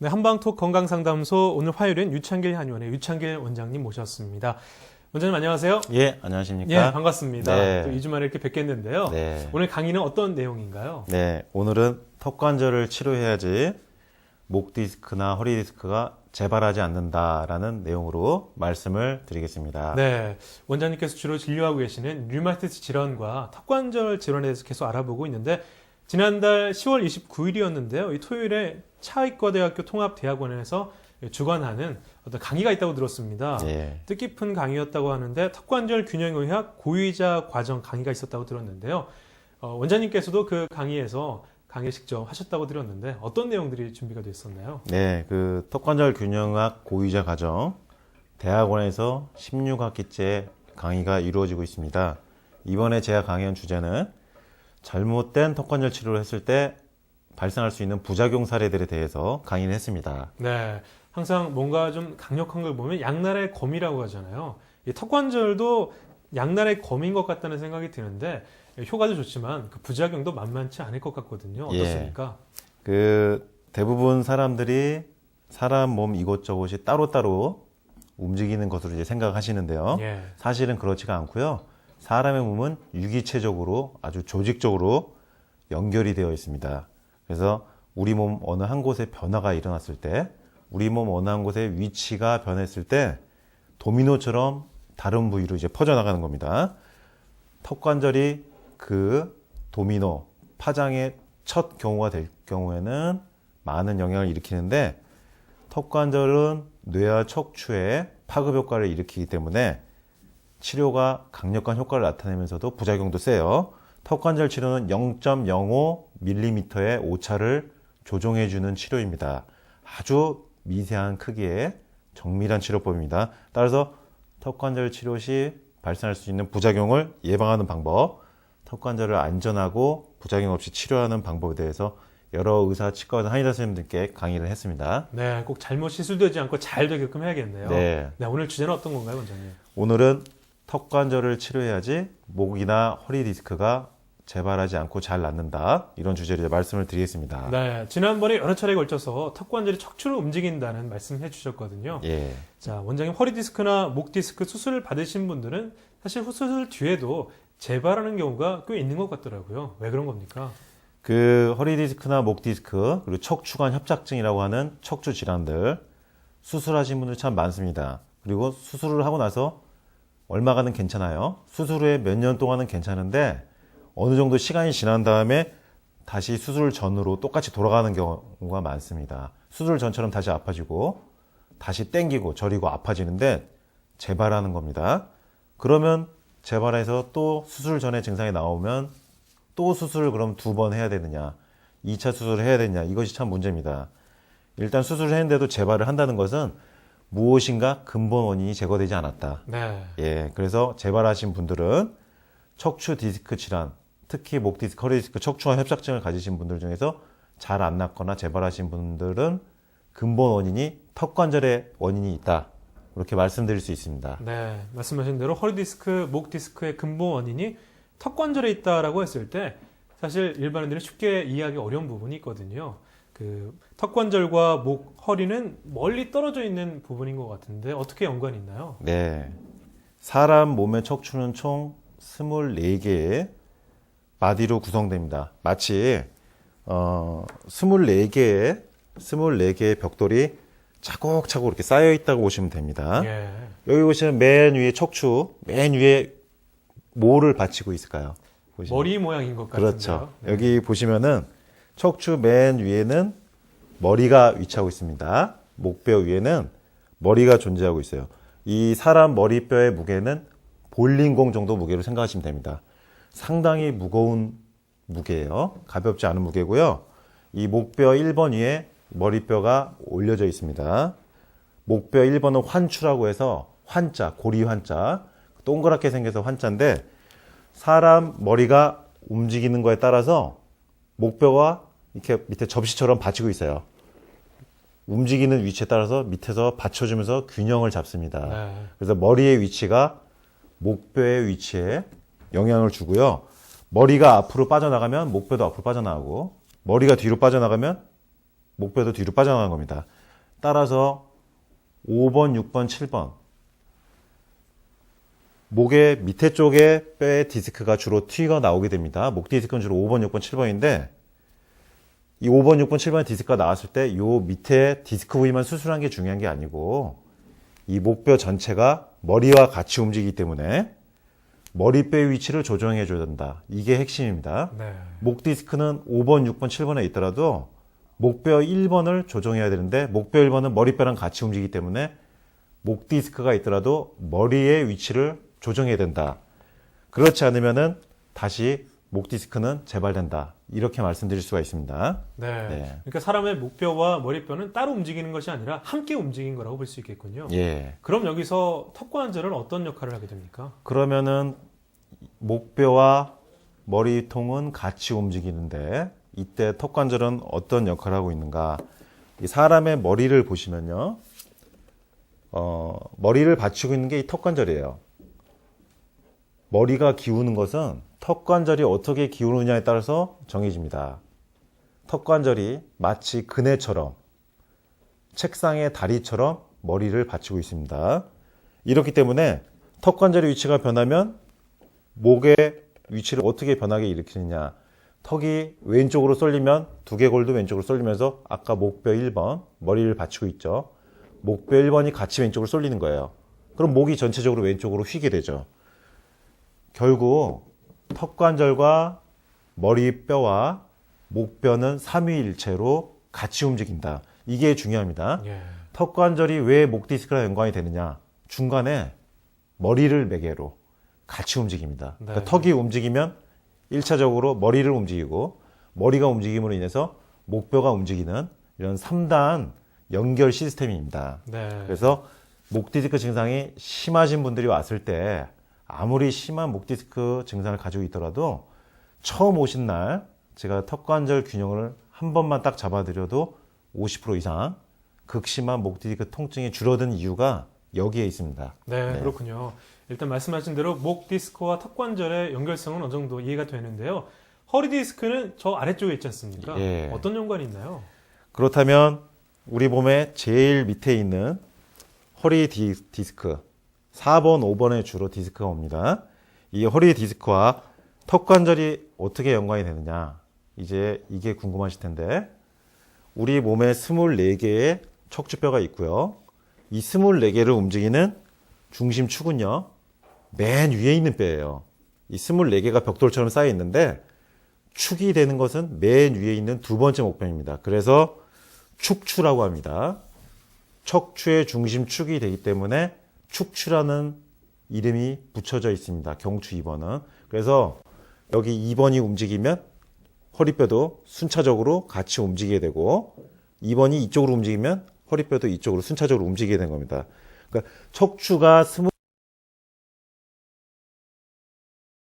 네, 한방톡 건강상담소 오늘 화요일엔 유창길 한의원의 유창길 원장님 모셨습니다. 원장님 안녕하세요. 예, 안녕하십니까? 예, 반갑습니다. 네. 또 2주 만에 이렇게 뵙겠는데요. 네. 오늘 강의는 어떤 내용인가요? 네, 오늘은 턱관절을 치료해야지 목 디스크나 허리 디스크가 재발하지 않는다라는 내용으로 말씀을 드리겠습니다. 네, 원장님께서 주로 진료하고 계시는 류마티스 질환과 턱관절 질환에 대해서 계속 알아보고 있는데 지난달 10월 29일이었는데요. 이 토요일에 차의과대학교 통합대학원에서 주관하는 어떤 강의가 있다고 들었습니다. 예. 뜻깊은 강의였다고 하는데 턱관절 균형의학 고의자 과정 강의가 있었다고 들었는데요. 어, 원장님께서도 그 강의에서 강의 직접 하셨다고 들었는데 어떤 내용들이 준비가 됐었나요? 네, 그 턱관절 균형학 고의자 과정 대학원에서 16학기째 강의가 이루어지고 있습니다. 이번에 제가 강의한 주제는 잘못된 턱관절 치료를 했을 때 발생할 수 있는 부작용 사례들에 대해서 강의를 했습니다. 네, 항상 뭔가 좀 강력한 걸 보면 양날의 검이라고 하잖아요. 이 턱관절도 양날의 검인 것 같다는 생각이 드는데 효과도 좋지만 그 부작용도 만만치 않을 것 같거든요. 예. 어떻습니까? 그 대부분 사람들이 사람 몸 이곳저곳이 따로따로 움직이는 것으로 이제 생각하시는데요. 예. 사실은 그렇지가 않고요. 사람의 몸은 유기체적으로 아주 조직적으로 연결이 되어 있습니다. 그래서 우리 몸 어느 한 곳에 변화가 일어났을 때, 우리 몸 어느 한 곳의 위치가 변했을 때 도미노처럼 다른 부위로 이제 퍼져나가는 겁니다. 턱 관절이 그 도미노 파장의 첫 경우가 될 경우에는 많은 영향을 일으키는데 턱 관절은 뇌와 척추에 파급 효과를 일으키기 때문에 치료가 강력한 효과를 나타내면서도 부작용도 세요. 턱관절 치료는 0.05mm의 오차를 조정해주는 치료입니다. 아주 미세한 크기의 정밀한 치료법입니다. 따라서 턱관절 치료 시 발생할 수 있는 부작용을 예방하는 방법, 턱관절을 안전하고 부작용 없이 치료하는 방법에 대해서 여러 의사, 치과 의사, 한의사 선생님들께 강의를 했습니다. 네, 꼭 잘못 시술되지 않고 잘 되게끔 해야겠네요. 네. 네, 오늘 주제는 어떤 건가요, 원장님? 오늘은 턱관절을 치료해야지 목이나 허리 디스크가 재발하지 않고 잘 낫는다. 이런 주제로 이제 말씀을 드리겠습니다. 네, 지난번에 여러 차례에 걸쳐서 턱 관절이 척추로 움직인다는 말씀 해 주셨거든요. 예. 자, 원장님 허리 디스크나 목 디스크 수술을 받으신 분들은 사실 수술 뒤에도 재발하는 경우가 꽤 있는 것 같더라고요. 왜 그런 겁니까? 그 허리 디스크나 목 디스크 그리고 척추관 협착증이라고 하는 척추 질환들 수술하신 분들 참 많습니다. 그리고 수술을 하고 나서 얼마간은 괜찮아요. 수술 후에 몇 년 동안은 괜찮은데 어느 정도 시간이 지난 다음에 다시 수술 전으로 똑같이 돌아가는 경우가 많습니다. 수술 전처럼 다시 아파지고 다시 땡기고 저리고 아파지는데 재발하는 겁니다. 그러면 재발해서 또 수술 전에 증상이 나오면 또 수술을 그럼 두 번 해야 되느냐, 2차 수술을 해야 되느냐, 이것이 참 문제입니다. 일단 수술을 했는데도 재발을 한다는 것은 무엇인가 근본 원인이 제거되지 않았다. 네. 예, 그래서 재발하신 분들은 척추 디스크 질환, 특히 목 디스크, 허리 디스크, 척추관 협착증을 가지신 분들 중에서 잘 안 낫거나 재발하신 분들은 근본 원인이 턱 관절의 원인이 있다. 이렇게 말씀드릴 수 있습니다. 네, 말씀하신 대로 허리 디스크, 목 디스크의 근본 원인이 턱 관절에 있다라고 했을 때 사실 일반인들이 쉽게 이해하기 어려운 부분이 있거든요. 그 턱관절과 목, 허리는 멀리 떨어져 있는 부분인 것 같은데 어떻게 연관이 있나요? 네. 사람 몸의 척추는 총 24개의 마디로 구성됩니다. 마치 어 24개의 24개의 벽돌이 차곡차곡 이렇게 쌓여 있다고 보시면 됩니다. 예. 여기 보시면 맨 위에 척추, 맨 위에 뭐를 받치고 있을까요? 보시면. 머리 모양인 것 같은데요. 그렇죠. 네. 여기 보시면은 척추 맨 위에는 머리가 위치하고 있습니다. 목뼈 위에는 머리가 존재하고 있어요. 이 사람 머리뼈의 무게는 볼링공 정도 무게로 생각하시면 됩니다. 상당히 무거운 무게예요. 가볍지 않은 무게고요. 이 목뼈 1번 위에 머리뼈가 올려져 있습니다. 목뼈 1번은 환추라고 해서 환자, 고리 환자, 동그랗게 생겨서 환자인데 사람 머리가 움직이는 거에 따라서 목뼈가 이렇게 밑에 접시처럼 받치고 있어요. 움직이는 위치에 따라서 밑에서 받쳐주면서 균형을 잡습니다. 네. 그래서 머리의 위치가 목뼈의 위치에 영향을 주고요. 머리가 앞으로 빠져나가면 목뼈도 앞으로 빠져나가고 머리가 뒤로 빠져나가면 목뼈도 뒤로 빠져나간 겁니다. 따라서 5번, 6번, 7번 목의 밑에 쪽에 뼈의 디스크가 주로 튀어 나오게 됩니다. 목 디스크는 주로 5번, 6번, 7번인데 이 5번, 6번, 7번 디스크가 나왔을 때요 밑에 디스크 부위만 수술한 게 중요한 게 아니고 이 목뼈 전체가 머리와 같이 움직이기 때문에 머리뼈의 위치를 조정해 줘야 된다. 이게 핵심입니다. 네. 목 디스크는 5번, 6번, 7번에 있더라도 목뼈 1번을 조정해야 되는데 목뼈 1번은 머리뼈랑 같이 움직이기 때문에 목 디스크가 있더라도 머리의 위치를 조정해야 된다. 그렇지 않으면은 다시 목 디스크는 재발된다. 이렇게 말씀드릴 수가 있습니다. 네. 네. 그러니까 사람의 목뼈와 머리뼈는 따로 움직이는 것이 아니라 함께 움직인 거라고 볼 수 있겠군요. 예. 그럼 여기서 턱관절은 어떤 역할을 하게 됩니까? 그러면은 목뼈와 머리통은 같이 움직이는데 이때 턱 관절은 어떤 역할을 하고 있는가? 이 사람의 머리를 보시면요. 어, 머리를 받치고 있는 게 이 턱 관절이에요. 머리가 기우는 것은 턱 관절이 어떻게 기우느냐에 따라서 정해집니다. 턱 관절이 마치 그네처럼 책상의 다리처럼 머리를 받치고 있습니다. 이렇기 때문에 턱 관절의 위치가 변하면 목의 위치를 어떻게 변하게 일으키느냐. 턱이 왼쪽으로 쏠리면 두개골도 왼쪽으로 쏠리면서 아까 목뼈 1번 머리를 받치고 있죠. 목뼈 1번이 같이 왼쪽으로 쏠리는 거예요. 그럼 목이 전체적으로 왼쪽으로 휘게 되죠. 결국 턱관절과 머리뼈와 목뼈는 삼위일체로 같이 움직인다. 이게 중요합니다. 예. 턱관절이 왜 목 디스크랑 연관이 되느냐? 중간에 머리를 매개로 같이 움직입니다. 그러니까 네. 턱이 움직이면 1차적으로 머리를 움직이고 머리가 움직임으로 인해서 목뼈가 움직이는 이런 3단 연결 시스템입니다. 네. 그래서 목 디스크 증상이 심하신 분들이 왔을 때 아무리 심한 목 디스크 증상을 가지고 있더라도 처음 오신 날 제가 턱관절 균형을 한 번만 딱 잡아드려도 50% 이상 극심한 목 디스크 통증이 줄어든 이유가 여기에 있습니다. 네, 네. 그렇군요. 일단 말씀하신 대로 목 디스크와 턱관절의 연결성은 어느 정도 이해가 되는데요. 허리 디스크는 저 아래쪽에 있지 않습니까? 예. 어떤 연관이 있나요? 그렇다면 우리 몸의 제일 밑에 있는 허리 디, 디스크 4번, 5번에 주로 디스크가 옵니다. 이 허리 디스크와 턱 관절이 어떻게 연관이 되느냐? 이제 이게 궁금하실 텐데 우리 몸에 24개의 척추뼈가 있고요. 이 24개를 움직이는 중심 축은요. 맨 위에 있는 뼈예요. 이 24개가 벽돌처럼 쌓여 있는데 축이 되는 것은 맨 위에 있는 두 번째 목표입니다. 그래서 축추라고 합니다. 척추의 중심축이 되기 때문에 축추라는 이름이 붙여져 있습니다. 경추 2번은. 그래서 여기 2번이 움직이면 허리뼈도 순차적으로 같이 움직이게 되고 2번이 이쪽으로 움직이면 허리뼈도 이쪽으로 순차적으로 움직이게 되는 겁니다. 그러니까 척추가